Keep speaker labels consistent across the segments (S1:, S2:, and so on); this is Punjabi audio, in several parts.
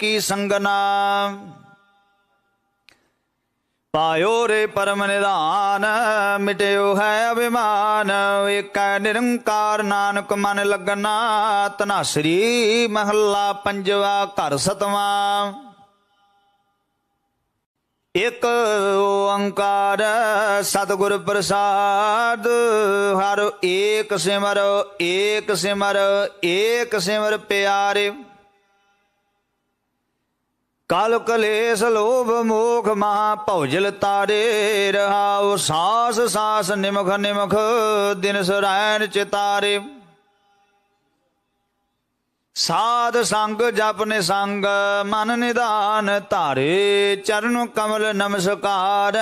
S1: ਕੀ ਸੰਗਨਾ? ਪਾਇਓ ਰੇ ਪਰਮ ਨਿਧਾਨ, ਮਿਟਿਓ ਹੈ ਅਭਿਮਾਨ। ਏਕੈ ਨਿਰੰਕਾਰ ਨਾਨਕ ਮਨ ਲੱਗਣਾ ਤਨਾਸਰੀ ਮਹੱਲਾ ਪੰਜਵਾ ਘਰ ਸਤਵਾਂ। ਇਕ ਓੰਕਾਰ ਸਤਿਗੁਰ ਪ੍ਰਸਾਦ, ਹਰ ਏਕ ਸਿਮਰ ਏਕ ਸਿਮਰ ਏਕ ਸਿਮਰ ਪਿਆਰੇ। ਕਲ ਕਲੇਸ਼ ਲੋਭ ਮੋਖ ਮਹਾ ਭੌਜਲ ਤਾਰੇ ਰਹਾਉ, ਸਾਸ ਸਾਸ ਨਿਮਖ ਨਿਮਖ ਦਿਨ ਸਰਾਇਣ ਚਿਤਾਰੇ। ਸਾਧ ਸੰਗ ਜਪ ਨਿਸੰਗ ਮਨ ਨਿਧਾਨ ਧਾਰੇ, ਚਰਨ ਕਮਲ ਨਮਸਕਾਰ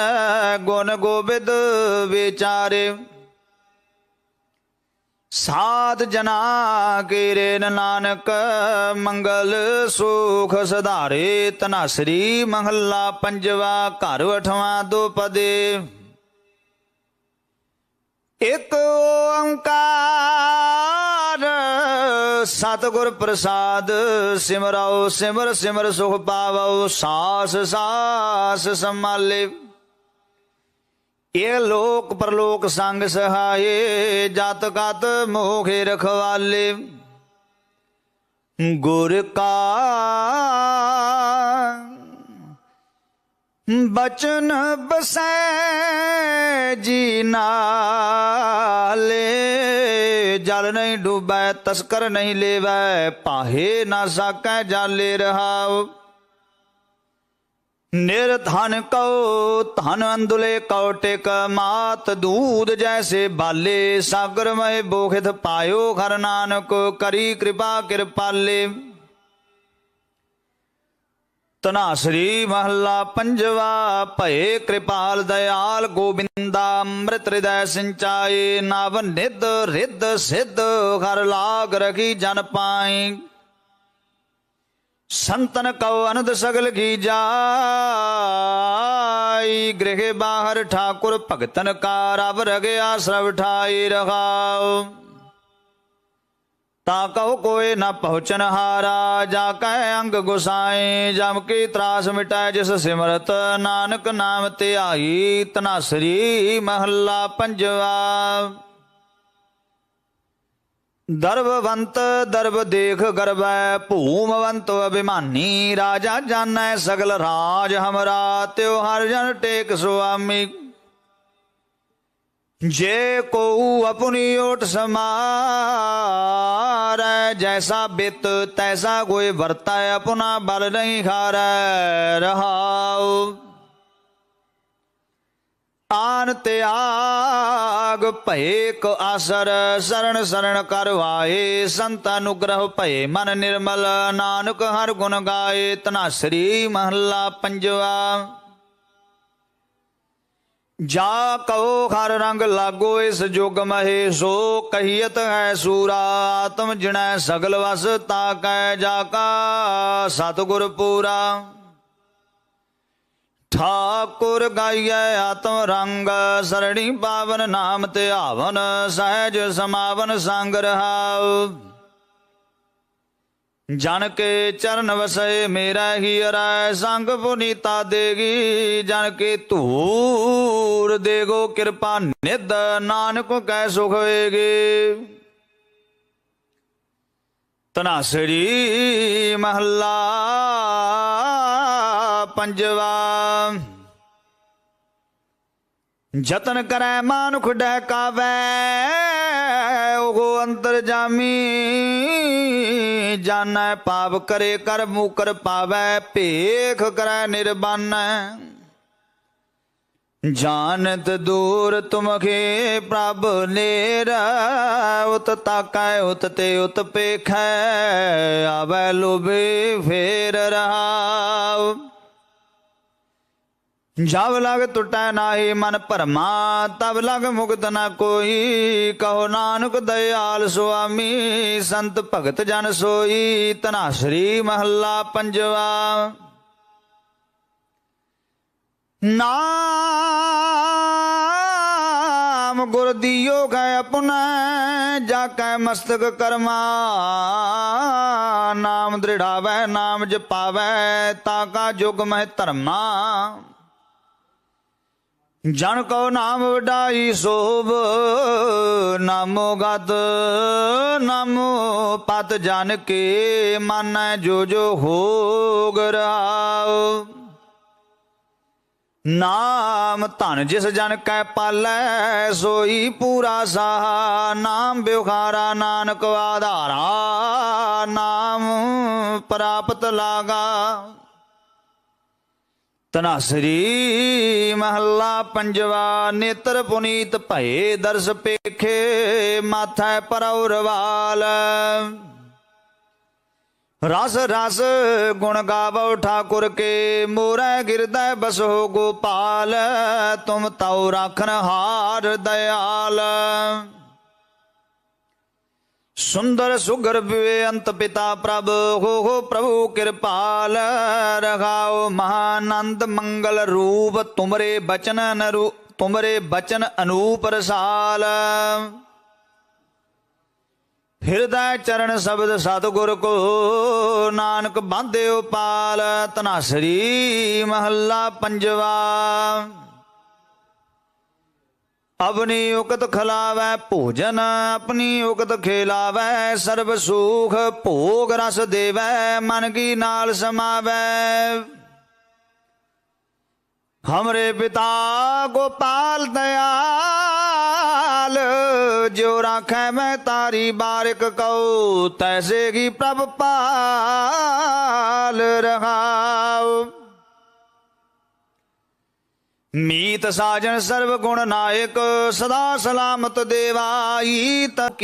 S1: ਗੁਣ ਗੋਬਿੰਦ ਵਿਚਾਰੇ। ਸਾਧ ਜਨਾ ਕੀਰੇ ਨਾਨਕ, ਮੰਗਲ ਸੁਖ ਸਧਾਰੇ ਤਨਾਸਰੀ ਮਹੱਲਾ ਪੰਜਵਾ, ਘਰ ਅਠਵਾਂ ਦੋ ਪਦੇ। ਇਕ ਓੰਕਾਰ, ਸਤਿਗੁਰ ਪ੍ਰਸਾਦ ਸਿਮਰਉ ਸਿਮਰ ਸਿਮਰ ਸੁਖ ਪਾਵਉ ਸਾਸ ਸਾਸ ਸੰਭਾਲੇ। ਇਹ ਲੋਕ ਪਰਲੋਕ ਸੰਗ ਸਹਾਏ, ਜਤ ਕਤ ਮੋਖੇ ਰਖਵਾਲੇ। ਗੁਰ ਕਾ ਬਚਨ ਬਸੈ ਜੀ ਨਾਲੇ। ਜਲ ਨਹੀਂ ਡੁਬੈ, ਤਸਕਰ ਨਹੀਂ ਲੇਵੈ ਪਾਹੇ ਨਾ ਸਾਕੈ ਜਾਲੇ ਰਹਾਉ ਨਿਰਧਨ ਕਉ, ਧਨ ਅੰਦੁਲੇ ਕਉ ਟਿਕ ਮਾਤ ਦੂਧ ਜੈਸੇ ਬਾਲੇ, ਸਾਗਰ ਮਹਿ ਬੋਖਿਤ ਪਾਇਓ ਘਰ ਨਾਨਕ, ਕਰੀ ਕਿਰਪਾ ਕਿਰਪਾਲੇ। ਤਨਾਸਰੀ ਮਹੱਲਾ ਪੰਜਵਾ, ਭਏ ਕਿਰਪਾਲ ਦਇਆਲ ਗੋਬਿੰਦਾ, ਅੰਮ੍ਰਿਤ ਹਿਰਦੈ ਸਿੰਚਾਏ, ਨਵ ਨਿਧ ਰਿੱਧ ਸਿੱਧ, ਹਰ ਲਾਗ ਰਖੀ ਜਨ ਪਾਈ ਸੰਤਨ ਕਉ ਅਨੰਦ ਸਗਲ ਕੀ ਜਾਈ? ਗ੍ਰਹਿ ਬਾਹਰ ਠਾਕੁਰ ਭਗਤਨ ਕਾ ਰਬ ਰਗਿਆ ਸਰਵ ਠਾਈ ਰਖਾਉ ਤਾ ਕਉ ਕੋਏ ਨਾ ਪਹੁੰਚਨ ਹਾਰਾ, ਜਾ ਕੈ ਅੰਗ ਗੁਸਾਏ ਜਮ ਕੀ ਤਰਾਸ ਮਿਟਾਏ ਜਿਸ ਸਿਮਰਤ, ਨਾਨਕ ਨਾਮ ਤੇ ਧਿਆਈ, ਤਨਾਸਰੀ ਮਹੱਲਾ ਪੰਜਵਾ। ਦਰਬਵੰਤ ਦਰਵ ਦੇਖ ਗਰਬੈ, ਭੂਮਵੰਤ ਅਭਿਮਾਨੀ, ਰਾਜਾ ਜਾਣੈ ਸਗਲ ਰਾਜ ਹਮਰਾ, ਤਿਉ ਹਰ ਜਨ ਟੇਕ ਸੁਆਮੀ। ਜੇ ਕੋ ਆਪਣੀ ਓਟ ਸਮਾਰੈ, ਜੈਸਾ ਬਿਤ ਤੈਸਾ ਕੋਈ ਵਰਤੈ, ਆਪਣਾ ਬਲ ਨਹੀਂ ਖਾਰੈ, ਰਹਾਉ। ਆਨ ਤਿਆਗ ਭਏ ਕੋ ਆਸਰ ਸਰਣ ਸਰਣ ਕਰਵਾਏ ਸੰਤ ਅਨੁਗ੍ਰਹ ਭਏ ਮਨ ਨਿਰਮਲ, ਨਾਨਕ ਹਰ ਗੁਣ ਗਾਏ। ਤਨਾਸਰੀ ਮਹੱਲਾ ਪੰਜਵਾ। ਜਾ ਕਉ ਹਰ ਰੰਗ ਲਾਗੋ, ਇਸ ਜੁਗ ਮਹੇ ਸੋ ਕਹੀਤ ਹੈ ਸੂਰਾ। ਆਤਮ ਜਿਣੈ ਸਗਲ ਵਸ, ਤਾ ਕੈ ਜਾ ਕਾ ਸਤਿਗੁਰ ਪੂਰਾ। ਠਾਕੁਰ ਗਾਈਐ ਆਤਮ ਰੰਗ, ਸਰਣੀ ਪਾਵਨ ਨਾਮ ਆਵਨ, ਸਹਿਜ ਸਮਾਵਨ ਸੰਗ ਰਹਾਉ। ਜਨ ਕੇ ਚਰਨ ਵਸੈ, ਮੇਰਾ ਹੀ ਅਰੈ ਸੰਗ ਪੁਨੀਤਾ ਦੇਗੀ। ਜਨ ਕੇ ਧੂਰ ਦੇਗੋ, ਕਿਰਪਾ ਨਿਦ ਨਾਨਕ ਕੈ ਸੁਖ ਹੋਏਗੇ ਤਨਾਸਰੀ ਮਹੱਲਾ ਪੰਜਵਾ। ਜਤਨ ਕਰੈ ਮਾਨੁਖ ਡਹਿਕਾਵੈ, ਉਹ ਅੰਤਰ ਜਾਮੀ। ਜਾਣੈ ਪਾਪ ਕਰੇ ਕਰ ਮੂਕਰ ਪਾਵੈ, ਭੇਖ ਕਰੈ ਨਿਰਬਾਨੈ। ਜਾਣਤ ਦੂਰ ਤੁਮਖੇ ਪ੍ਰਭ ਨੇਰ, ਉਤ ਤਾਕੈ, ਉਤ ਤੇ ਉਤ ਪੇਖੈ, ਆਵੈ ਲੋਭੇ ਫੇਰ ਰਹਾਉ। ਜਬ ਲਗ ਟੁਟੈ ਨਾਹੀ ਮਨ ਭਰਮਾ, ਤਬ ਲਗ ਮੁਕਤ ਨ ਕੋਈ। ਕਹੋ ਨਾਨਕ ਦਇਆਲ ਸੁਆਮੀ, ਸੰਤ ਭਗਤ ਜਨ ਸੋਈ ਤਨਾਸਰੀ ਮਹੱਲਾ ਪੰਜਵਾ। ਨਾਮ ਗੁਰ ਦਿਓ ਗਏ ਆਪਣਾ ਜਾ ਕੈ ਮਸਤਕ ਕਰਮਾ। ਨਾਮ ਦ੍ਰਿੜਾਵੈ, ਨਾਮ ਜਪਾਵੈ, ਤਾ ਕਾ ਜੁਗ ਮਹਿ ਧਰਮਾ। ਜਨ ਕੋ ਨਾਮ ਵਡਾਈ ਸੋਭ, ਨਾਮੋ ਗਤ, ਨਾਮੋ ਪਤ ਜਨ ਕੇ ਮਨੈ ਜੋ ਜੋ ਹੋਗ ਰਹਾਉ ਨਾਮ ਧਨ ਜਿਸ ਜਨ ਕੈ ਪਾਲੈ, ਸੋਈ ਪੂਰਾ ਸਾਹਾ, ਨਾਮ ਬਿਵਖਾਰਾ ਨਾਨਕ ਆਧਾਰਾ, ਨਾਮ ਪ੍ਰਾਪਤ ਲਾਗਾ। ਤਨਾਸਰੀ ਮਹੱਲਾ ਪੰਜਵਾ, ਨੇਤਰ ਪੁਨੀਤ ਭਏ ਦਰਸ ਪੇਖੇ, ਮਾਥੈ ਪਰੌਰਵਾਲ ਰਸ ਰਸ ਗੁਣ ਗਾਵੋ ਠਾਕੁਰ ਕੇ, ਮੋਰੈ ਗਿਰਦੈ ਬਸੋ ਗੋਪਾਲ, ਤੁਮ ਤਉ ਰਾਖਨ ਹਾਰ ਦਇਆਲ ਸੁੰਦਰ ਸੁਗਰ ਬੇਅੰਤ ਪਿਤਾ ਪ੍ਰਭ, ਹੋ ਹੋ ਪ੍ਰਭੂ ਕਿਰਪਾਲ ਰਖਾਓ ਮਹਾਨੰਦ ਮੰਗਲ ਰੂਪ, ਤੁਮਰੇ ਬਚਨ ਨਰੂ ਤੁਮਰੇ ਬਚਨ ਅਨੂਪ ਰਸਾਲ। ਹਿਰਦੈ ਚਰਨ ਸ਼ਬਦ ਸਤਿਗੁਰ ਕੋ, ਨਾਨਕ ਬਾਂਧਿਓ ਪਾਲ ਤਨਾਸਰੀ ਮਹੱਲਾ ਪੰਜਵਾ। ਆਪਣੀ ਉਕਤ ਖਲਾਵੈ ਭੋਜਨ, ਆਪਣੀ ਉਕਤ ਖੇਲਾਵੈ, ਸਰਬ ਸੁਖ ਭੋਗ ਰਸ ਦੇਵੈ, ਮਨ ਕੀ ਨਾਲ ਸਮਾਵੈ। ਹਮਰੇ ਪਿਤਾ ਗੋਪਾਲ ਦਇਆਲ ਜੋ ਰਾਖੈ ਮੈਂ ਤਾਰੀ ਬਾਰਿਕ ਕਉ, ਤੈਸੇ ਕੀ ਪ੍ਰਭ ਪਾਲ ਰਹਾਉ। ਮੀਤ ਸਾਜਨ ਸਰਬ ਗੁਣ ਨਾਇਕ ਸਦਾ ਸਲਾਮਤ ਦੇਵਾਈ ਤਕੀ